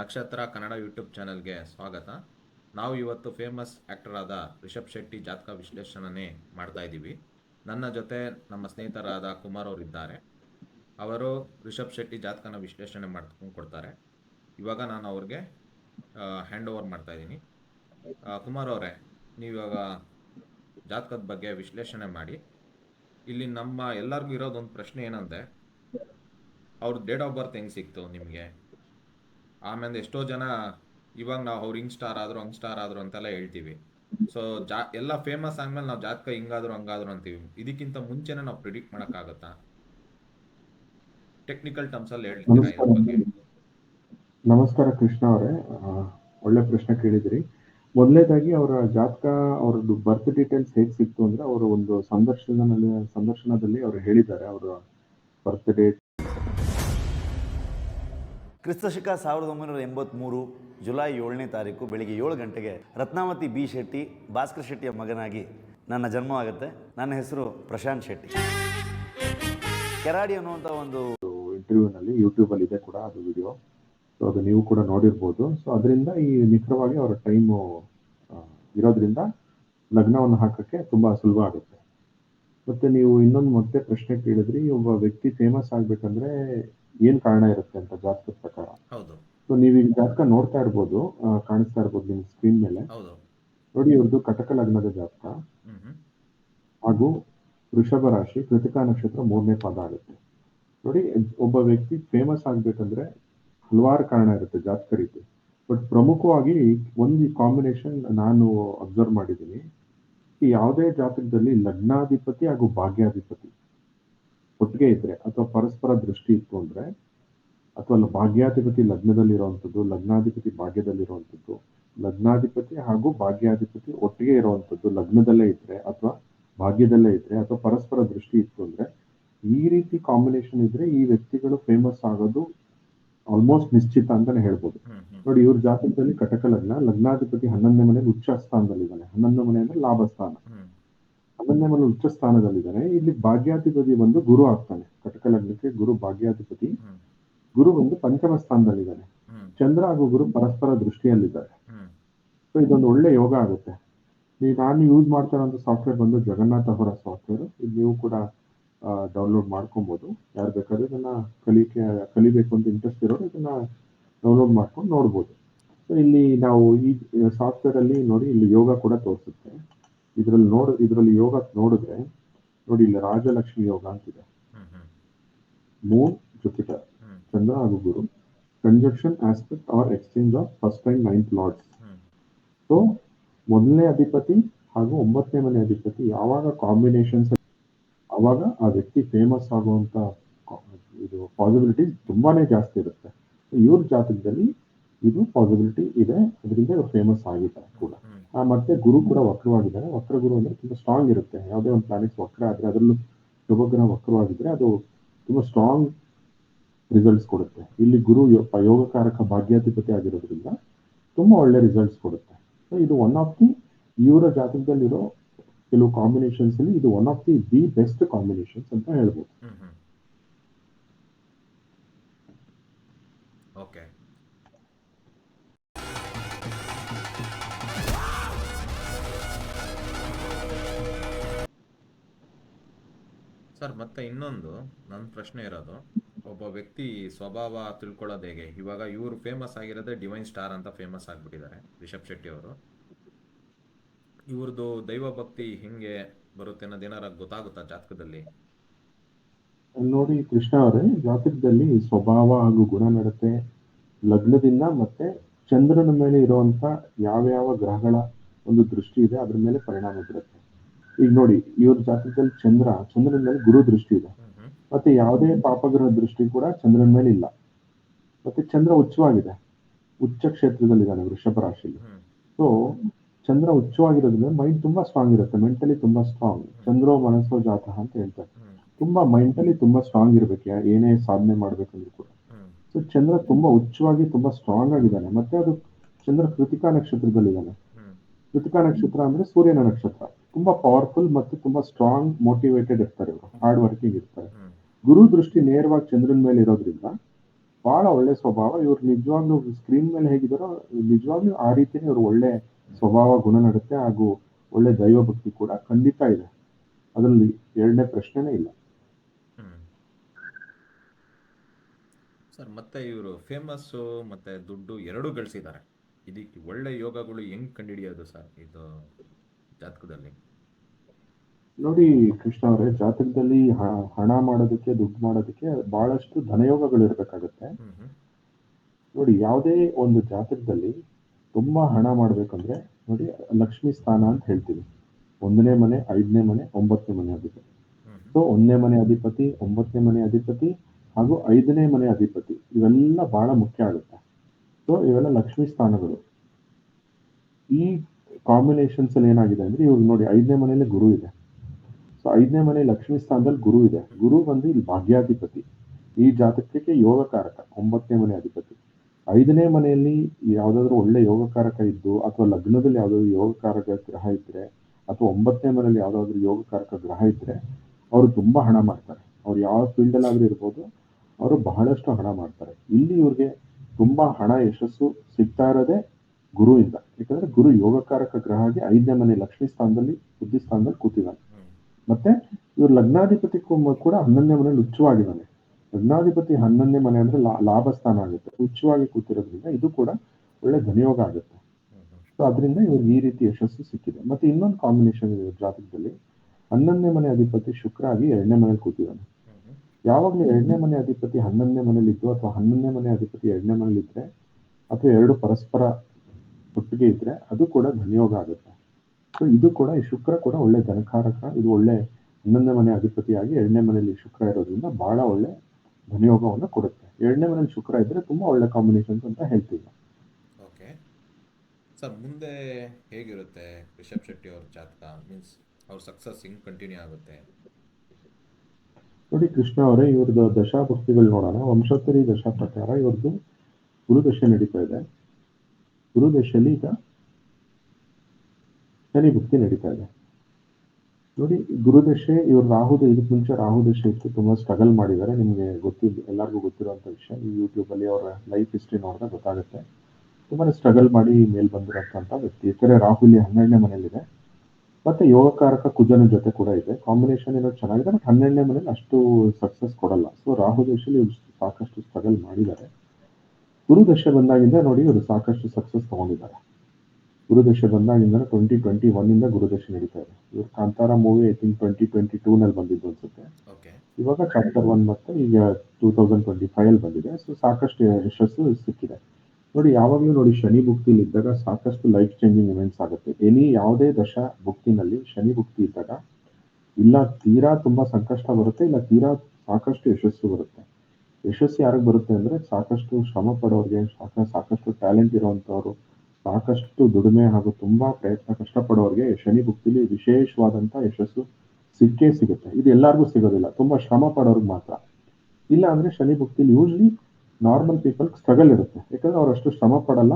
ನಕ್ಷತ್ರ ಕನ್ನಡ ಯೂಟ್ಯೂಬ್ ಚಾನಲ್ಗೆ ಸ್ವಾಗತ. ನಾವು ಇವತ್ತು ಫೇಮಸ್ ಆ್ಯಕ್ಟರ್ ಆದ ರಿಷಬ್ ಶೆಟ್ಟಿ ಜಾತಕ ವಿಶ್ಲೇಷಣೆ ಮಾಡ್ತಾ ಇದ್ದೀವಿ. ನನ್ನ ಜೊತೆ ನಮ್ಮ ಸ್ನೇಹಿತರಾದ ಕುಮಾರ್ ಅವರು ಇದ್ದಾರೆ ಅವರು ರಿಷಬ್ ಶೆಟ್ಟಿ ಜಾತಕನ ವಿಶ್ಲೇಷಣೆ ಮಾಡ್ಕೊಂಡು ಕೊಡ್ತಾರೆ. ಇವಾಗ ನಾನು ಅವ್ರಿಗೆ ಹ್ಯಾಂಡ್ ಓವರ್ ಮಾಡ್ತಾ ಇದ್ದೀನಿ. ಕುಮಾರ್ ಅವರೇ, ನೀವಿವಾಗ ಜಾತಕದ ಬಗ್ಗೆ ವಿಶ್ಲೇಷಣೆ ಮಾಡಿ. ಇಲ್ಲಿ ನಮ್ಮ ಎಲ್ಲರಿಗೂ ಇರೋದೊಂದು ಪ್ರಶ್ನೆ ಏನಂದರೆ, ಅವ್ರ ಡೇಟ್ ಆಫ್ ಬರ್ತ್ ಹೆಂಗೆ ಸಿಕ್ತು ನಿಮಗೆ? ಆಮೇಲೆ ಎಷ್ಟೋ ಜನ ಇವಾಗ ನಾವು ಅವ್ರು ಹಿಂಗ್ ಸ್ಟಾರ್ ಆದ್ರು ಹಂಗ್ ಸ್ಟಾರ್ ಆದ್ರು ಅಂತೆಲ್ಲ ಹೇಳ್ತೀವಿ. ಸೊ ಜಾ, ಎಲ್ಲ ಫೇಮಸ್ ಆದ್ಮೇಲೆ ನಾವು ಜಾತಕ ಹಿಂಗಾದ್ರು ಹಂಗಾದ್ರು ಅಂತೀವಿ. ಇದಕ್ಕಿಂತ ಮುಂಚೆನೆ ನಾವು ಪ್ರಿಡಿಕ್ಟ್ ಮಾಡೋಕ್ಕಾಗತ್ತಾ? ಟೆಕ್ನಿಕಲ್ ಟರ್ಮ್ಸ್ ಅಲ್ಲಿ ಹೇಳ್ತೀರಾ ನಮಸ್ಕಾರ ಕೃಷ್ಣ ಅವರೇ. ಒಳ್ಳೆ ಪ್ರಶ್ನೆ ಕೇಳಿದ್ರಿ. ಮೊದಲನೇದಾಗಿ ಅವರ ಜಾತಕ, ಅವ್ರದ್ದು ಬರ್ತ್ ಡೀಟೇಲ್ಸ್ ಹೇಗೆ ಸಿಕ್ತು ಅಂದ್ರೆ, ಅವರು ಒಂದು ಸಂದರ್ಶನದಲ್ಲಿ ಸಂದರ್ಶನದಲ್ಲಿ ಅವರು ಹೇಳಿದ್ದಾರೆ. ಅವರ ಬರ್ತ್ ಡೇಟ್ ಕ್ರಿಸ್ತಶಕ ಸಾವಿರದ ಒಂಬೈನೂರ ಎಂಬತ್ತ್ಮೂರು ಜುಲೈ ಏಳನೇ ತಾರೀಕು ಬೆಳಿಗ್ಗೆ ಏಳು ಗಂಟೆಗೆ ರತ್ನಾವತಿ ಬಿ ಶೆಟ್ಟಿ, ಭಾಸ್ಕರ್ ಶೆಟ್ಟಿಯ ಮಗನಾಗಿ ನನ್ನ ಜನ್ಮವಾಗುತ್ತೆ ನನ್ನ ಹೆಸರು ಪ್ರಶಾಂತ್ ಶೆಟ್ಟಿ. ಕೆರಾಡಿ ಅನ್ನುವಂಥ ಒಂದು ಇಂಟರ್ವ್ಯೂನಲ್ಲಿ ಯೂಟ್ಯೂಬಲ್ಲಿ ಇದೆ ಕೂಡ ಅದು ವಿಡಿಯೋ ಸೊ ಅದು ನೀವು ಕೂಡ ನೋಡಿರ್ಬೋದು. ಸೊ ಅದರಿಂದ ಈ ನಿಖರವಾಗಿ ಅವರ ಟೈಮು ಇರೋದ್ರಿಂದ ಲಗ್ನವನ್ನು ಹಾಕಕ್ಕೆ ತುಂಬಾ ಸುಲಭ ಆಗುತ್ತೆ. ಮತ್ತೆ ನೀವು ಇನ್ನೊಂದು ಮತ್ತೆ ಪ್ರಶ್ನೆ ಕೇಳಿದ್ರಿ ಒಬ್ಬ ವ್ಯಕ್ತಿ ಫೇಮಸ್ ಆಗ್ಬೇಕಂದ್ರೆ ಏನ್ ಕಾರಣ ಇರುತ್ತೆ ಅಂತ ಜಾತಕದ ಪ್ರಕಾರ? ಸೊ ನೀವು ಈಗ ಜಾತಕ ನೋಡ್ತಾ ಇರ್ಬೋದು ಕಾಣಿಸ್ತಾ ಇರ್ಬೋದು ನಿಮ್ ಸ್ಕ್ರೀನ್ ಮೇಲೆ. ನೋಡಿ ಇವ್ರದ್ದು ಕಟಕ ಲಗ್ನದ ಜಾತಕ. ಹಾಗೂ ವೃಷಭ ರಾಶಿ ಕೃತಿಕಾ ನಕ್ಷತ್ರ ಮೂರನೇ ಪಾದ ಆಗುತ್ತೆ. ನೋಡಿ ಒಬ್ಬ ವ್ಯಕ್ತಿ ಫೇಮಸ್ ಆಗ್ಬೇಕಂದ್ರೆ ಹಲವಾರು ಕಾರಣ ಇರುತ್ತೆ ಜಾತಕ ರೀತಿ. ಬಟ್ ಪ್ರಮುಖವಾಗಿ ಒಂದು ಕಾಂಬಿನೇಷನ್ ನಾನು ಅಬ್ಸರ್ವ್ ಮಾಡಿದ್ದೀನಿ. ಯಾವುದೇ ಜಾತಕದಲ್ಲಿ ಲಗ್ನಾಧಿಪತಿ ಹಾಗೂ ಭಾಗ್ಯಾಧಿಪತಿ ಒಟ್ಟಿಗೆ ಇದ್ರೆ ಅಥವಾ ಪರಸ್ಪರ ದೃಷ್ಟಿ ಇತ್ತು ಅಂದ್ರೆ ಅಥವಾ ಭಾಗ್ಯಾಧಿಪತಿ ಲಗ್ನದಲ್ಲಿರುವಂಥದ್ದು, ಲಗ್ನಾಧಿಪತಿ ಭಾಗ್ಯದಲ್ಲಿರುವಂಥದ್ದು, ಲಗ್ನಾಧಿಪತಿ ಹಾಗೂ ಭಾಗ್ಯಾಧಿಪತಿ ಒಟ್ಟಿಗೆ ಇರುವಂಥದ್ದು, ಲಗ್ನದಲ್ಲೇ ಇದ್ರೆ ಅಥವಾ ಭಾಗ್ಯದಲ್ಲೇ ಇದ್ರೆ ಅಥವಾ ಪರಸ್ಪರ ದೃಷ್ಟಿ ಇತ್ತು ಅಂದ್ರೆ ಈ ರೀತಿ ಕಾಂಬಿನೇಷನ್ ಇದ್ರೆ ಈ ವ್ಯಕ್ತಿಗಳು ಫೇಮಸ್ ಆಗೋದು ಆಲ್ಮೋಸ್ಟ್ ನಿಶ್ಚಿತ ಅಂತಾನೆ ಹೇಳ್ಬೋದು. ನೋಡಿ ಇವ್ರ ಜಾತಕದಲ್ಲಿ ಕಟಕ ಲಗ್ನ ಲಗ್ನಾಧಿಪತಿ ಹನ್ನೊಂದನೇ ಮನೆ ಉಚ್ಚ ಸ್ಥಾನದಲ್ಲಿದ್ದಾನೆ. ಹನ್ನೊಂದನೇ ಮನೆ ಅಂದ್ರೆ ಲಾಭ ಸ್ಥಾನ. ಹನ್ನೊಂದನೇ ಮನೆ ಉಚ್ಚ ಸ್ಥಾನದಲ್ಲಿದ್ದಾನೆ. ಇಲ್ಲಿ ಭಾಗ್ಯಾಧಿಪತಿ ಬಂದು ಗುರು ಆಗ್ತಾನೆ. ಕಟಕ ಲಗ್ನಕ್ಕೆ ಗುರು ಭಾಗ್ಯಾಧಿಪತಿ. ಗುರು ಬಂದು ಪಂಚಮ ಸ್ಥಾನದಲ್ಲಿದ್ದಾನೆ. ಚಂದ್ರ ಹಾಗೂ ಗುರು ಪರಸ್ಪರ ದೃಷ್ಟಿಯಲ್ಲಿದ್ದಾರೆ. ಸೊ ಇದೊಂದು ಒಳ್ಳೆ ಯೋಗ ಆಗುತ್ತೆ. ನೀವು ನಾನು ಯೂಸ್ ಮಾಡ್ತಾ ಇರೋಂಥ ಸಾಫ್ಟ್ವೇರ್ ಬಂದು ಜಗನ್ನಾಥ ಅವರ ಸಾಫ್ಟ್ವೇರ್ ಇದು ನೀವು ಕೂಡ ಡೌನ್ಲೋಡ್ ಮಾಡ್ಕೊಬೋದು. ಯಾರು ಬೇಕಾದ್ರೆ ಇದನ್ನ ಕಲಿಕೆ ಕಲಿಬೇಕು ಅಂತ ಇಂಟ್ರೆಸ್ಟ್ ಇರೋರು ಇದನ್ನ ಡೌನ್ಲೋಡ್ ಮಾಡ್ಕೊಂಡು ನೋಡ್ಬೋದು. ಸೊ ಇಲ್ಲಿ ನಾವು ಈ ಸಾಫ್ಟ್ವೇರ್ ಅಲ್ಲಿ ನೋಡಿ ಇಲ್ಲಿ ಯೋಗ ಕೂಡ ತೋರಿಸುತ್ತೆ. ಇದರಲ್ಲಿ ನೋಡ್ ಇದರಲ್ಲಿ ಯೋಗ ನೋಡಿದ್ರೆ ನೋಡಿ ಇಲ್ಲಿ ರಾಜಲಕ್ಷ್ಮಿ ಯೋಗ ಅಂತಿದೆ. ಮೂನ್ ಜುಪಿಟರ್ ಚಂದ್ರ ಹಾಗೂ ಗುರು. Conjunction aspect or exchange of first and ninth lords so ಮೊದಲನೇ ಅಧಿಪತಿ ಹಾಗೂ ಒಂಬತ್ತನೇ ಮನೆ ಅಧಿಪತಿ ಯಾವಾಗ ಕಾಂಬಿನೇಷನ್ಸ್ ಅವಾಗ ಆ ವ್ಯಕ್ತಿ ಫೇಮಸ್ ಆಗುವಂತ ಇದು ಪಾಸಿಬಿಲಿಟಿ ತುಂಬಾನೇ ಜಾಸ್ತಿ ಇರುತ್ತೆ. ಇವ್ರ ಜಾತಕದಲ್ಲಿ ಇದು ಪಾಸಿಬಿಲಿಟಿ ಇದೆ. ಅದರಿಂದ ಇವ್ರು ಫೇಮಸ್ ಆಗಿದ್ದಾರೆ ಕೂಡ. ಆ, ಮತ್ತೆ ಗುರು ಕೂಡ ವಕ್ರವಾಗಿದ್ದಾರೆ. ವಕ್ರ ಗುರು ಅಂದ್ರೆ ತುಂಬಾ ಸ್ಟ್ರಾಂಗ್ ಇರುತ್ತೆ. ಯಾವುದೇ ಒಂದು ಪ್ಲಾನೆಟ್ಸ್ ವಕ್ರ ಆದ್ರೆ ಅದರಲ್ಲೂ ಶುಭಗ್ರಹ ವಕ್ರವಾಗಿದ್ರೆ ಅದು ತುಂಬಾ ಸ್ಟ್ರಾಂಗ್ ರಿಸಲ್ಟ್ಸ್ ಕೊಡುತ್ತೆ. ಇಲ್ಲಿ ಗುರು ಯೋಗಕಾರಕ ಭಾಗ್ಯಾಧಿಪತಿ ಆಗಿರೋದ್ರಿಂದ ತುಂಬಾ ಒಳ್ಳೆ ರಿಸಲ್ಟ್ಸ್ ಕೊಡುತ್ತೆ. ಸೊ ಇದು ಒನ್ ಆಫ್ ದಿ ಇವರ ಜಾತಕದಲ್ಲಿರೋ ಕೆಲವು ಕಾಂಬಿನೇಷನ್ಸ್ ಅಲ್ಲಿ ಇದು one of the the best combinations ಅಂತ ಹೇಳ್ಬೋದು. ಸರ್, ಮತ್ತೆ ಇನ್ನೊಂದು ನನ್ನ ಪ್ರಶ್ನೆ ಇರೋದು. ಒಬ್ಬ ವ್ಯಕ್ತಿ ಸ್ವಭಾವ ತಿಳ್ಕೊಳ್ಳೋದು ಹೇಗೆ? ಇವಾಗ ಇವರು ಫೇಮಸ್ ಆಗಿರೋದೇ ಡಿವೈನ್ ಸ್ಟಾರ್ ಅಂತ ಫೇಮಸ್ ಆಗಿಬಿಟ್ಟಿದ್ದಾರೆ, ರಿಷಬ್ ಶೆಟ್ಟಿ ಅವರು. ಇವ್ರದ್ದು ದೈವ ಭಕ್ತಿ ಹಿಂಗೆ ಬರುತ್ತೆ ಅನ್ನೋದು ಏನಾರ ಗೊತ್ತಾಗುತ್ತಾ ಜಾತಕದಲ್ಲಿ? ನೋಡಿ, ಕೃಷ್ಣ ಅವರೇ, ಜಾತಕದಲ್ಲಿ ಸ್ವಭಾವ ಹಾಗೂ ಗುಣನಡತೆ, ಲಗ್ನದಿಂದ ಮತ್ತೆ ಚಂದ್ರನ ಮೇಲೆ ಇರುವಂತ ಯಾವ ಯಾವ ಗ್ರಹಗಳ ಒಂದು ದೃಷ್ಟಿ ಇದೆ, ಅದ್ರ ಮೇಲೆ ಪರಿಣಾಮ ಬೀರುತ್ತೆ. ಈಗ ನೋಡಿ ಇವ್ರ ಜಾತಕದಲ್ಲಿ ಚಂದ್ರ ಚಂದ್ರನ ಮೇಲೆ ಗುರು ದೃಷ್ಟಿ ಇದೆ. ಮತ್ತೆ ಯಾವುದೇ ಪಾಪಗ್ರಹ ದೃಷ್ಟಿ ಕೂಡ ಚಂದ್ರನ ಮೇಲೆ ಇಲ್ಲ. ಮತ್ತೆ ಚಂದ್ರ ಉಚ್ಚವಾಗಿದೆ ಉಚ್ಚ ಕ್ಷೇತ್ರದಲ್ಲಿದ್ದಾನೆ ವೃಷಭ ರಾಶಿಯಲ್ಲಿ ಸೊ ಚಂದ್ರ ಉಚ್ಚವಾಗಿರೋದ್ರಿಂದ ಮೈಂಡ್ ತುಂಬಾ ಸ್ಟ್ರಾಂಗ್ ಇರುತ್ತೆ. ಮೆಂಟಲಿ ತುಂಬಾ ಸ್ಟ್ರಾಂಗ್ ಚಂದ್ರೋ ಮನಸ್ಸೋ ಜಾತಃ ಅಂತ ಹೇಳ್ತಾರೆ. ತುಂಬಾ ಮೆಂಟಲಿ ತುಂಬಾ ಸ್ಟ್ರಾಂಗ್ ಇರ್ಬೇಕು. ಏನೇ ಸಾಧನೆ ಮಾಡ್ಬೇಕಂದ್ರೂ ಕೂಡ. ಸೊ ಚಂದ್ರ ತುಂಬಾ ಉಚ್ಚವಾಗಿ ತುಂಬಾ ಸ್ಟ್ರಾಂಗ್ ಆಗಿದ್ದಾನೆ. ಮತ್ತೆ ಅದು ಚಂದ್ರ ಕೃತಿಕಾ ನಕ್ಷತ್ರದಲ್ಲಿದ್ದಾನೆ. ಹ್ಮ್. ಕೃತಿಕಾ ನಕ್ಷತ್ರ ಅಂದ್ರೆ ಸೂರ್ಯನ ನಕ್ಷತ್ರ. ತುಂಬಾ ಪವರ್ಫುಲ್ ಮತ್ತು ತುಂಬಾ ಸ್ಟ್ರಾಂಗ್ ಮೋಟಿವೇಟೆಡ್ ಇರ್ತಾರೆ ಇವರು. ಹಾರ್ಡ್ ವರ್ಕಿಂಗ್ ಇರ್ತಾರೆ. ಗುರು ದೃಷ್ಟಿ ನೇರವಾಗಿ ಚಂದ್ರನ ಮೇಲೆ ಇರೋದ್ರಿಂದ ಬಹಳ ಒಳ್ಳೆ ಸ್ವಭಾವ. ಇವ್ರು ನಿಜವಾಗ್ಲೂ ಸ್ಕ್ರೀನ್ ಮೇಲೆ ಹೇಗಿದಾರೋ ನಿಜವಾಗ್ಲೂ ಆ ರೀತಿನೇ ಇವ್ರು ಒಳ್ಳೆ ಸ್ವಭಾವ ಗುಣ ನಡುತ್ತೆ ಹಾಗೂ ಒಳ್ಳೆ ದೈವ ಭಕ್ತಿ ಕೂಡ ಖಂಡಿತ ಇದೆ. ಅದರಲ್ಲಿ ಎರಡನೇ ಪ್ರಶ್ನೆನೇ ಇಲ್ಲ. ಸರ್ ಮತ್ತೆ ಇವರು ಫೇಮಸ್ ಮತ್ತೆ ದುಡ್ಡು ಎರಡೂ ಗಳಿಸಿದ್ದಾರೆ. ಇದಕ್ಕೆ ಒಳ್ಳೆ ಯೋಗಗಳು ಹೆಂಗ್ ಕಂಡುಹಿಡಿಯೋದು ಸರ್? ಇದು ಜಾತಕದಲ್ಲಿ? ನೋಡಿ ಕೃಷ್ಣ ಅವರೇ ಜಾತಕದಲ್ಲಿ ಹಣ ಮಾಡೋದಕ್ಕೆ ದುಡ್ಡು ಮಾಡೋದಕ್ಕೆ ಬಹಳಷ್ಟು ಧನಯೋಗಗಳು ಇರ್ಬೇಕಾಗತ್ತೆ ನೋಡಿ ಯಾವುದೇ ಒಂದು ಜಾತಕದಲ್ಲಿ ತುಂಬಾ ಹಣ ಮಾಡ್ಬೇಕಂದ್ರೆ ನೋಡಿ ಲಕ್ಷ್ಮಿ ಸ್ಥಾನ ಅಂತ ಹೇಳ್ತೀವಿ. ಒಂದನೇ ಮನೆ ಐದನೇ ಮನೆ ಒಂಬತ್ತನೇ ಮನೆ ಅಧಿಪತಿ. ಸೊ ಒಂದನೇ ಮನೆ ಅಧಿಪತಿ ಒಂಬತ್ತನೇ ಮನೆ ಅಧಿಪತಿ ಹಾಗೂ ಐದನೇ ಮನೆ ಅಧಿಪತಿ ಇವೆಲ್ಲ ಬಹಳ ಮುಖ್ಯ ಆಗುತ್ತೆ. ಸೊ ಇವೆಲ್ಲ ಲಕ್ಷ್ಮಿ ಸ್ಥಾನಗಳು. ಈ ಕಾಂಬಿನೇಷನ್ಸ್ ಅಲ್ಲಿ ಏನಾಗಿದೆ ಅಂದ್ರೆ ಇವಾಗ ನೋಡಿ ಐದನೇ ಮನೆಯಲ್ಲಿ ಗುರು ಇದೆ. ಸೊ ಐದನೇ ಮನೆ ಲಕ್ಷ್ಮಿ ಸ್ಥಾನದಲ್ಲಿ ಗುರು ಇದೆ. ಗುರು ಬಂದು ಇಲ್ಲಿ ಭಾಗ್ಯಾಧಿಪತಿ. ಈ ಜಾತಕಕ್ಕೆ ಯೋಗಕಾರಕ, ಒಂಬತ್ತನೇ ಮನೆ ಅಧಿಪತಿ. ಐದನೇ ಮನೆಯಲ್ಲಿ ಯಾವ್ದಾದ್ರು ಒಳ್ಳೆ ಯೋಗಕಾರಕ ಇದ್ದು, ಅಥವಾ ಲಗ್ನದಲ್ಲಿ ಯಾವ್ದಾದ್ರು ಯೋಗಕಾರಕ ಗ್ರಹ ಇದ್ರೆ, ಅಥವಾ ಒಂಬತ್ತನೇ ಮನೆಯಲ್ಲಿ ಯಾವ್ದಾದ್ರು ಯೋಗಕಾರಕ ಗ್ರಹ ಇದ್ರೆ, ಅವರು ತುಂಬಾ ಹಣ ಮಾಡ್ತಾರೆ. ಅವ್ರು ಯಾವ ಫೀಲ್ಡ್ ಅಲ್ಲಿ ಆದ್ರೂ ಇರ್ಬೋದು, ಅವರು ಬಹಳಷ್ಟು ಹಣ ಮಾಡ್ತಾರೆ. ಇಲ್ಲಿ ಇವ್ರಿಗೆ ತುಂಬಾ ಹಣ, ಯಶಸ್ಸು ಸಿಗ್ತಾ ಇರೋದೇ ಗುರುವಿಂದ ಯಾಕಂದ್ರೆ ಗುರು ಯೋಗಕಾರಕ ಗ್ರಹ ಆಗಿ ಐದನೇ ಮನೆ ಲಕ್ಷ್ಮಿ ಸ್ಥಾನದಲ್ಲಿ, ಬುದ್ಧಿ ಸ್ಥಾನದಲ್ಲಿ ಕೂತಿದ್ದಾನೆ. ಮತ್ತೆ ಇವ್ರ ಲಗ್ನಾಧಿಪತಿ ಕೂಡ ಹನ್ನೊಂದನೇ ಮನೇಲಿ ಉಚ್ಚವಾಗಿದ್ದಾನೆ ಲಗ್ನಾಧಿಪತಿ ಹನ್ನೊಂದನೇ ಮನೆ ಅಂದ್ರೆ ಲಾಭ ಸ್ಥಾನ ಆಗುತ್ತೆ. ಉಚ್ಚವಾಗಿ ಕೂತಿರೋದ್ರಿಂದ ಇದು ಕೂಡ ಒಳ್ಳೆ ಧನಿಯೋಗ ಆಗುತ್ತೆ. ಸೊ ಅದರಿಂದ ಇವ್ರಿಗೆ ಈ ರೀತಿ ಯಶಸ್ಸು ಸಿಕ್ಕಿದೆ. ಮತ್ತೆ ಇನ್ನೊಂದು ಕಾಂಬಿನೇಷನ್ ಇದೆ ಜಾತಕದಲ್ಲಿ. ಹನ್ನೊಂದನೇ ಮನೆ ಅಧಿಪತಿ ಶುಕ್ರ ಆಗಿ ಎರಡನೇ ಮನೇಲಿ ಕೂತಿದ್ದಾನೆ. ಯಾವಾಗಲೂ ಎರಡನೇ ಮನೆ ಅಧಿಪತಿ ಹನ್ನೊಂದನೇ ಮನೇಲಿ ಇದ್ದು, ಅಥವಾ ಹನ್ನೊಂದನೇ ಮನೆ ಅಧಿಪತಿ ಎರಡನೇ ಮನೇಲಿ ಇದ್ರೆ, ಅಥವಾ ಎರಡು ಪರಸ್ಪರ ಒಟ್ಟಿಗೆ ಇದ್ರೆ ಅದು ಕೂಡ ಧನಯೋಗ ಆಗುತ್ತೆ. ಸೊ ಇದು ಕೂಡ ಈ ಶುಕ್ರ ಕೂಡ ಒಳ್ಳೆ ಧನಕಾರಕ. ಇದು ಒಳ್ಳೆ ಹನ್ನೊಂದನೇ ಮನೆ ಅಧಿಪತಿಯಾಗಿ ಎರಡನೇ ಮನೆಯಲ್ಲಿ ಶುಕ್ರ ಇರೋದ್ರಿಂದ ಬಹಳ ಒಳ್ಳೆ ಧನಯೋಗವನ್ನು ಕೊಡುತ್ತೆ. ಎರಡನೇ ಮನೇಲಿ ಶುಕ್ರ ಇದ್ರೆ ತುಂಬಾ ಒಳ್ಳೆ ಕಾಂಬಿನೇಷನ್ ಅಂತ ಹೇಳ್ತೀವಿ. ಓಕೆ. ಸರ್ ಮುಂದೆ ಹೇಗಿರುತ್ತೆ ರಿಷಬ್ ಶೆಟ್ಟಿ ಅವ್ರ ಜಾತಕ? ಮೀನ್ಸ್ ಅವ್ರ ಸಕ್ಸಸ್ ಹೆಂಗ್ ಕಂಟಿನ್ಯೂ ಆಗುತ್ತೆ? ನೋಡಿ ಕೃಷ್ಣ ಅವರೇ ಇವ್ರದ್ದು ದಶಾಭಕ್ತಿಗಳು ನೋಡೋಣ. ವಂಶೋತ್ತರಿ ದಶಾ ಪ್ರಕಾರ ಇವ್ರದ್ದು ಗುರುದಶೆ ನಡೀತಾ ಇದೆ. ಗುರುದಶೆಯಲ್ಲಿ ಈಗ ಶನಿ ಭಕ್ತಿ ನಡೀತಾ ಇದೆ. ನೋಡಿ, ಗುರುದಶೆ, ಇವರು ರಾಹುದ ಇದಕ್ಕೆ ಮುಂಚೆ ರಾಹುದಶೆ ಇತ್ತು, ತುಂಬಾ ಸ್ಟ್ರಗಲ್ ಮಾಡಿದ್ದಾರೆ. ನಿಮಗೆ ಗೊತ್ತಿಲ್ಲ ಎಲ್ಲರಿಗೂ ಗೊತ್ತಿರುವಂತ ವಿಷಯ. ಈ ಯೂಟ್ಯೂಬ್ ಅಲ್ಲಿ ಅವರ ಲೈಫ್ ಹಿಸ್ಟ್ರಿ ನೋಡಿದ್ರೆ ಗೊತ್ತಾಗುತ್ತೆ. ತುಂಬಾನೇ ಸ್ಟ್ರಗಲ್ ಮಾಡಿ ಮೇಲ್ ಬಂದಿರೋಂಥ ವ್ಯಕ್ತಿ. ಯಾಕಂದ್ರೆ ರಾಹು ಇಲ್ಲಿ ಹನ್ನೆರಡನೇ ಮನೇಲಿದೆ ಮತ್ತೆ ಯೋಗಕಾರಕ ಕುಜನ ಜೊತೆ ಕೂಡ ಇದೆ. ಕಾಂಬಿನೇಷನ್ ಏನೋ ಚೆನ್ನಾಗಿದೆ ಬಟ್ ಹನ್ನೆರಡನೇ ಮನೇಲಿ ಅಷ್ಟು ಸಕ್ಸಸ್ ಕೊಡಲ್ಲ. ಸೊ ರಾಹು ದೇಶದಲ್ಲಿ ಸಾಕಷ್ಟು ಸ್ಟ್ರಗಲ್ ಮಾಡಿದ್ದಾರೆ. ಗುರುದಶೆ ಬಂದಾಗಿಂದ ನೋಡಿ ಇವರು ಸಾಕಷ್ಟು ಸಕ್ಸಸ್ ತಗೊಂಡಿದ್ದಾರೆ. ಗುರುದಶೆ ಬಂದಾಗಿಂದ ಟ್ವೆಂಟಿ ಟ್ವೆಂಟಿ ಒನ್ ಇಂದ ಗುರುದಶೆ ನಡೀತಾ ಇದೆ. ಇವರು Kantara movie I think twenty twenty two ನಲ್ಲಿ ಬಂದಿದ್ದು ಅನ್ಸುತ್ತೆ. ಇವಾಗ ಚಾಪ್ಟರ್ ಒನ್ ಮತ್ತೆ ಈಗ ಟೂ ತೌಸಂಡ್ ಟ್ವೆಂಟಿ ಫೈವ್ ಅಲ್ಲಿ ಬಂದಿದೆ. ಸೊ ಸಾಕಷ್ಟು ಯಶಸ್ಸು ಸಿಕ್ಕಿದೆ. ನೋಡಿ ಯಾವಾಗಲೂ ನೋಡಿ ಶನಿ ಭುಕ್ತಿಲಿ ಇದ್ದಾಗ ಸಾಕಷ್ಟು ಲೈಫ್ ಚೇಂಜಿಂಗ್ ಇವೆಂಟ್ಸ್ ಆಗುತ್ತೆ. ಎನಿ ಯಾವುದೇ ದಶ ಭುಕ್ತಿನಲ್ಲಿ ಶನಿ ಭುಕ್ತಿ ಇದ್ದಾಗ ಇಲ್ಲ ತೀರಾ ತುಂಬಾ ಸಂಕಷ್ಟ ಬರುತ್ತೆ ಇಲ್ಲ ತೀರಾ ಸಾಕಷ್ಟು ಯಶಸ್ಸು ಬರುತ್ತೆ. ಯಶಸ್ಸು ಯಾರಿಗೆ ಬರುತ್ತೆ ಅಂದ್ರೆ ಸಾಕಷ್ಟು ಶ್ರಮ ಪಡೋರಿಗೆ, ಸಾಕ, ಸಾಕಷ್ಟು ಟ್ಯಾಲೆಂಟ್ ಇರುವಂಥವ್ರು ಸಾಕಷ್ಟು ದುಡಿಮೆ ಹಾಗೂ ತುಂಬಾ ಪ್ರಯತ್ನ ಕಷ್ಟಪಡೋರಿಗೆ ಶನಿ ಭುಕ್ತಿಲಿ ವಿಶೇಷವಾದಂತ ಯಶಸ್ಸು ಸಿಕ್ಕೇ ಸಿಗುತ್ತೆ. ಇದು ಎಲ್ಲರಿಗೂ ಸಿಗೋದಿಲ್ಲ. ತುಂಬಾ ಶ್ರಮ ಪಡೋರ್ಗೆ ಮಾತ್ರ. ಇಲ್ಲ ಅಂದ್ರೆ ಶನಿ ಭುಕ್ತಿಲಿ ಯೂಶ್ಲಿ ನಾರ್ಮಲ್ ಪೀಪಲ್ ಸ್ಟ್ರಗಲ್ ಇರುತ್ತೆ. ಯಾಕಂದ್ರೆ ಅವ್ರು ಅಷ್ಟು ಶ್ರಮ ಪಡಲ್ಲ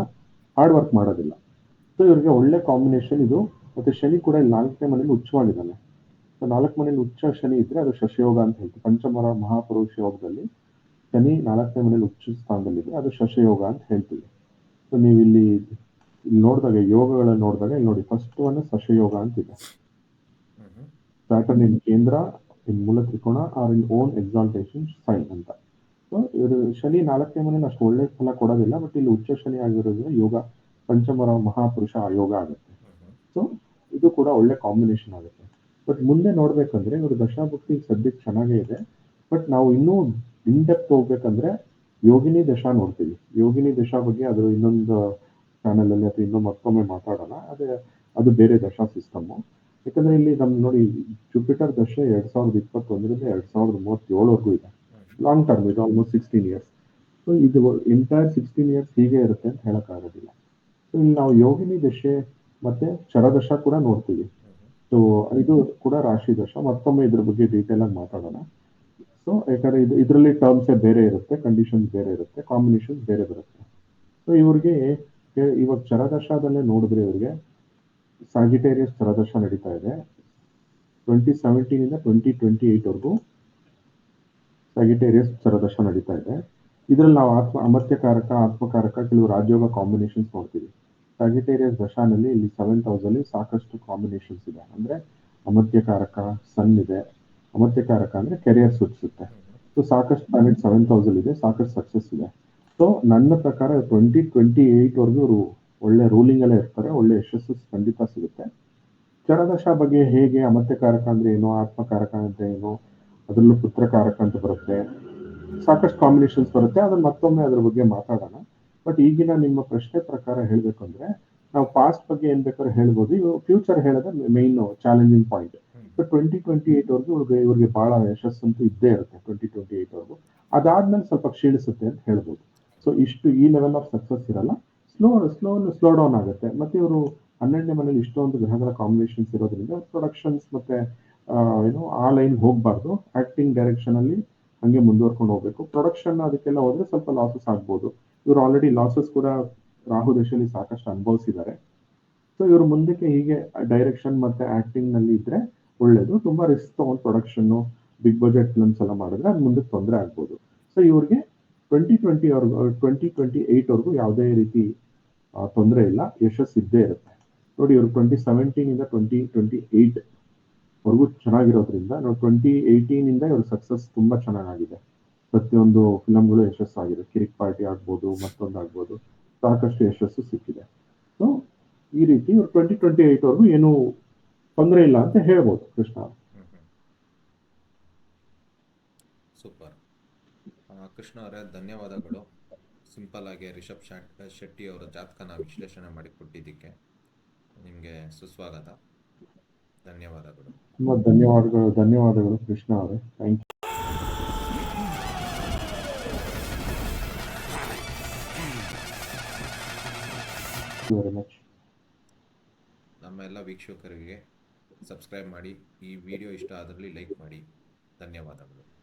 ಹಾರ್ಡ್ ವರ್ಕ್ ಮಾಡೋದಿಲ್ಲ. ಸೊ ಇವ್ರಿಗೆ ಒಳ್ಳೆ ಕಾಂಬಿನೇಷನ್ ಇದು. ಮತ್ತೆ ಶನಿ ಕೂಡ ಇಲ್ಲಿ ನಾಲ್ಕನೇ ಮನೇಲಿ ಉಚ್ಚವಾಗಿದ್ದಾನೆ ಸೊ ನಾಲ್ಕು ಮನೇಲಿ ಉಚ್ಚ ಶನಿ ಇದ್ರೆ ಅದು ಶಶಯೋಗ ಅಂತ ಹೇಳ್ತೀವಿ. ಪಂಚಮರ ಮಹಾಪುರುಷ ಯೋಗದಲ್ಲಿ ಶನಿ ನಾಲ್ಕನೇ ಮನೇಲಿ ಉಚ್ಚ ಸ್ಥಾನದಲ್ಲಿದೆ. ಅದು ಶಶಯೋಗ ಅಂತ ಹೇಳ್ತೀವಿ. ಸೊ ನೀವು ಇಲ್ಲಿ ನೋಡಿದಾಗ, ಯೋಗಗಳನ್ನು ನೋಡಿದಾಗ, ಇಲ್ಲಿ ನೋಡಿ ಫಸ್ಟ್ ಒನ್ ಸಶಯೋಗ ಅಂತಿದೆ. ಸ್ಯಾಟರ್ನ್ ಇನ್ ಕೇಂದ್ರ, ಇನ್ ಮೂಲ ತ್ರಿಕೋಣ or in own exaltation sign ಅಂತ. ಸೊ ಇವರು ಶನಿ ನಾಲ್ಕನೇ ಮನೇಲಿ ಅಷ್ಟು ಒಳ್ಳೆ ಫಲ ಕೊಡೋದಿಲ್ಲ ಬಟ್ ಇಲ್ಲಿ ಉಚ್ಚ ಶನಿ ಆಗಿರೋದ್ರಿಂದ ಯೋಗ, ಪಂಚಮರ ಮಹಾಪುರುಷ ಯೋಗ ಆಗುತ್ತೆ. ಸೊ ಇದು ಕೂಡ ಒಳ್ಳೆ ಕಾಂಬಿನೇಷನ್ ಆಗುತ್ತೆ. ಬಟ್ ಮುಂದೆ ನೋಡ್ಬೇಕಂದ್ರೆ, ಇವರು ದಶಾಭಕ್ತಿ ಸದ್ಯಕ್ಕೆ ಚೆನ್ನಾಗೇ ಇದೆ. ಬಟ್ ನಾವು ಇನ್ನೂ ಇನ್ ಡೆಪ್ತ್ ಹೋಗ್ಬೇಕಂದ್ರೆ ಯೋಗಿನಿ ದಶಾ ನೋಡ್ತೀವಿ. ಯೋಗಿನಿ ದಶಾ ಬಗ್ಗೆ ಅದು ಇನ್ನೊಂದು ಚಾನಲ್ ಅಲ್ಲಿ ಅಥವಾ ಇನ್ನೊಂದು ಮತ್ತೊಮ್ಮೆ ಮಾತಾಡೋಣ. ಅದೇ, ಅದು ಬೇರೆ ದಶಾ ಸಿಸ್ಟಮ್ ಯಾಕಂದ್ರೆ ಇಲ್ಲಿ ನಮ್ ನೋಡಿ ಜುಪಿಟರ್ ದಶೆ ಎರಡ್ ಸಾವಿರದ ಇಪ್ಪತ್ತೊಂದರಿಂದ ಎರಡ್ ಸಾವಿರದ ಮೂವತ್ತೇಳವರೆಗೂ ಇದೆ. ಲಾಂಗ್ ಟರ್ಮ್ ಇದು ಆಲ್ಮೋಸ್ಟ್ ಸಿಕ್ಸ್ಟೀನ್ ಇಯರ್ಸ್ ಸೊ ಇದು ಎಂಟೈರ್ ಸಿಕ್ಸ್ಟೀನ್ ಇಯರ್ಸ್ ಹೀಗೆ ಇರುತ್ತೆ ಅಂತ ಹೇಳಕ್ಕಾಗೋದಿಲ್ಲ ಸೊ ಇಲ್ಲಿ ನಾವು ಯೋಗಿನಿ ದಶೆ ಮತ್ತೆ ಚರದಶ ಕೂಡ ನೋಡ್ತೀವಿ. ಸೊ ಇದು ಕೂಡ ರಾಶಿ ದಶ. ಮತ್ತೊಮ್ಮೆ ಇದ್ರ ಬಗ್ಗೆ ಡೀಟೇಲ್ ಆಗಿ ಮಾತಾಡೋಣ. ಸೊ ಯಾಕಂದ್ರೆ ಇದು ಇದರಲ್ಲಿ ಟರ್ಮ್ಸ್ ಬೇರೆ ಇರುತ್ತೆ ಕಂಡೀಷನ್ಸ್ ಬೇರೆ ಇರುತ್ತೆ ಕಾಂಬಿನೇಷನ್ಸ್ ಬೇರೆ ಬರುತ್ತೆ. ಸೊ ಇವ್ರಿಗೆ ಇವಾಗ ಚರದಶದಲ್ಲೇ ನೋಡಿದ್ರೆ ಇವ್ರಿಗೆ ಸಾಜಿಟೇರಿಯಸ್ ಚರದಶ ನಡೀತಾ ಇದೆ. ಟ್ವೆಂಟಿ ಸೆವೆಂಟೀನ್ ಇಂದ ಟ್ವೆಂಟಿ ಟ್ವೆಂಟಿ ಏಟ್ ವರೆಗೂ ಸಗಿಟೇರಿಯಸ್ ಚರದಶ ನಡೀತಾ ಇದೆ. ಇದರಲ್ಲಿ ನಾವು ಆತ್ಮ ಅಮರ್ತ್ಯಕಾರಕ ಆತ್ಮಕಾರಕ ಕೆಲವು ರಾಜಯೋಗ ಕಾಂಬಿನೇಷನ್ಸ್ ನೋಡ್ತೀವಿ. ಸ್ಯಾಗಿಟೇರಿಯಸ್ ದಶಾನಲ್ಲಿ ಇಲ್ಲಿ ಸೆವೆಂತ್ ಹೌಸಲ್ಲಿ ಸಾಕಷ್ಟು ಕಾಂಬಿನೇಷನ್ಸ್ ಇದೆ. ಅಂದರೆ ಅಮರ್ತ್ಯಕಾರಕ ಸನ್ ಇದೆ ಅಮರ್ತ್ಯಕಾರಕ ಅಂದರೆ ಕೆರಿಯರ್ ಸೂಚಿಸುತ್ತೆ. ಸೊ ಸಾಕಷ್ಟು ಪ್ಲಾನೆಟ್ ಸೆವೆನ್ ತೌಸಂಡ್ ಇದೆ, ಸಾಕಷ್ಟು ಸಕ್ಸಸ್ ಇದೆ. ಸೊ ನನ್ನ ಪ್ರಕಾರ ಟ್ವೆಂಟಿ ಟ್ವೆಂಟಿ ಏಯ್ಟ್ವರೆಗೂ ಇವರು ಒಳ್ಳೆ ರೂಲಿಂಗಲ್ಲೇ ಇರ್ತಾರೆ, ಒಳ್ಳೆ ಯಶಸ್ಸು ಖಂಡಿತ ಸಿಗುತ್ತೆ. ಚರದಶ ಬಗ್ಗೆ ಹೇಗೆ ಅಮರ್ತ್ಯಕಾರಕ ಅಂದ್ರೆ ಏನು, ಆತ್ಮಕಾರಕ ಅಂತ ಏನು, ಅದರಲ್ಲೂ ಪುತ್ರಕಾರಕ ಅಂತ ಬರುತ್ತೆ. ಸಾಕಷ್ಟು ಕಾಂಬಿನೇಷನ್ಸ್ ಬರುತ್ತೆ, ಅದನ್ನ ಮತ್ತೊಮ್ಮೆ ಅದ್ರ ಬಗ್ಗೆ ಮಾತಾಡೋಣ. ಬಟ್ ಈಗಿನ ನಿಮ್ಮ ಪ್ರಶ್ನೆ ಪ್ರಕಾರ ಹೇಳಬೇಕು ಅಂದ್ರೆ ನಾವು ಪಾಸ್ಟ್ ಬಗ್ಗೆ ಏನ್ ಬೇಕಾದ್ರೂ ಹೇಳ್ಬೋದು, ಇವು ಫ್ಯೂಚರ್ ಹೇಳೋದೇ main challenging point twenty twenty eight ವರ್ಗು ಇವ್ರಿಗೆ ಇವ್ರಿಗೆ ಬಹಳ ಯಶಸ್ಸಂತೂ ಇದ್ದೇ ಇರುತ್ತೆ ಟ್ವೆಂಟಿ ಟ್ವೆಂಟಿ ಏಟ್ ವರ್ಗು ಅದಾದ್ಮೇಲೆ ಸ್ವಲ್ಪ ಕ್ಷೀಣಿಸುತ್ತೆ ಅಂತ ಹೇಳ್ಬೋದು. ಸೊ ಇಷ್ಟು ಈ ಲೆವೆಲ್ ಆಫ್ ಸಕ್ಸಸ್ ಇರಲ್ಲ. ಸ್ಲೋ ಸ್ಲೋ ಸ್ಲೋ ಡೌನ್ ಆಗುತ್ತೆ. ಮತ್ತೆ ಇವರು ಹನ್ನೆರಡನೇ ಮನೇಲಿ ಇಷ್ಟೊಂದು ಗ್ರಹಗಳ ಕಾಂಬಿನೇಷನ್ಸ್ ಇರೋದ್ರಿಂದ ಪ್ರೊಡಕ್ಷನ್ಸ್ ಮತ್ತೆ ಏನು, ಆ ಲೈನ್ ಹೋಗಬಾರ್ದು. ಆಕ್ಟಿಂಗ್ ಡೈರೆಕ್ಷನ್ ಅಲ್ಲಿ ಹಂಗೆ ಮುಂದುವರ್ಕೊಂಡು ಹೋಗ್ಬೇಕು. ಪ್ರೊಡಕ್ಷನ್ ಅದಕ್ಕೆಲ್ಲ ಹೋದ್ರೆ ಸ್ವಲ್ಪ ಲಾಸಸ್ ಆಗ್ಬೋದು. ಇವರು ಆಲ್ರೆಡಿ ಲಾಸಸ್ ಕೂಡ ರಾಹು ದೇಶದಲ್ಲಿ ಸಾಕಷ್ಟು ಅನುಭವಿಸಿದ್ದಾರೆ. ಸೊ ಇವರು ಮುಂದಕ್ಕೆ ಹೀಗೆ ಡೈರೆಕ್ಷನ್ ಮತ್ತೆ ಆಕ್ಟಿಂಗ್ನಲ್ಲಿ ಇದ್ರೆ ಒಳ್ಳೇದು. ತುಂಬಾ ರಿಸ್ಕ್ ತಗೊಂಡು ಪ್ರೊಡಕ್ಷನ್ನು ಬಿಗ್ ಬಜೆಟ್ ಫಿಲಮ್ಸ್ ಎಲ್ಲ ಮಾಡಿದ್ರೆ ಅದು ಮುಂದಕ್ಕೆ ತೊಂದರೆ ಆಗ್ಬೋದು. ಸೊ ಇವ್ರಿಗೆ ಟ್ವೆಂಟಿ ಟ್ವೆಂಟಿ ಅವ್ರಿಗೂ ಟ್ವೆಂಟಿ ಟ್ವೆಂಟಿ ಏಯ್ಟ್ವರೆಗೂ ಯಾವುದೇ ರೀತಿ ತೊಂದರೆ ಇಲ್ಲ. ಯಶಸ್ಸು ಇದ್ದೇ ಇರುತ್ತೆ. ನೋಡಿ, ಇವರು ಟ್ವೆಂಟಿ ಸೆವೆಂಟೀನ್ ಇಂದ ಟ್ವೆಂಟಿ ಟ್ವೆಂಟಿ ಏಯ್ಟ್ ವರ್ಗೂ ಚೆನ್ನಾಗಿರೋದ್ರಿಂದ ನಾವು ಟ್ವೆಂಟಿ ಏಯ್ಟೀನ್ ಇಂದ ಇವ್ರ ಸಕ್ಸಸ್ ತುಂಬಾ ಚೆನ್ನಾಗಿದೆ ಪ್ರತಿಯೊಂದು ಫಿಲಮ್ಗಳು ಯಶಸ್ಸಾಗಿದೆ. ಕಿರಿಕ್ ಪಾರ್ಟಿ ಆಗ್ಬೋದು, ಮತ್ತೊಂದು ಆಗ್ಬೋದು. ಸಾಕಷ್ಟು ಯಶಸ್ಸು ಸಿಕ್ಕಿದೆ. ಸೊ ಈ ರೀತಿ ಇವರು ಟ್ವೆಂಟಿ ಟ್ವೆಂಟಿ ಏಯ್ಟ್ವರೆಗೂ ಏನು ತೊಂದರೆ ಇಲ್ಲ ಅಂತ ಹೇಳ್ಬೋದು ಕೃಷ್ಣ ಸೂಪರ್. ಕೃಷ್ಣ ಅವರೇ ಧನ್ಯವಾದಗಳು. ಸಿಂಪಲ್ ಆಗಿ ರಿಷಬ್ ಶಾಟ್ ಶೆಟ್ಟಿ ಅವರ ಜಾತಕನ ವಿಶ್ಲೇಷಣೆ ಮಾಡಿ ಕೊಟ್ಟಿದ್ದಕ್ಕೆ ನಿಮಗೆ ಸುಸ್ವಾಗತ. ಧನ್ಯವಾದಗಳು. ತುಂಬಾ ಧನ್ಯವಾದಗಳು ಧನ್ಯವಾದಗಳು ಕೃಷ್ಣ ಅವರೇ. ಥ್ಯಾಂಕ್ ಯು ವೆರಿ ಮಚ್ ನಮ್ಮ ಎಲ್ಲ ವೀಕ್ಷಕರಿಗೆ ಸಬ್ಸ್ಕ್ರೈಬ್ ಮಾಡಿ ಈ ವಿಡಿಯೋ ಇಷ್ಟ ಆದಲ್ಲಿ ಲೈಕ್ ಮಾಡಿ. ಧನ್ಯವಾದಗಳು.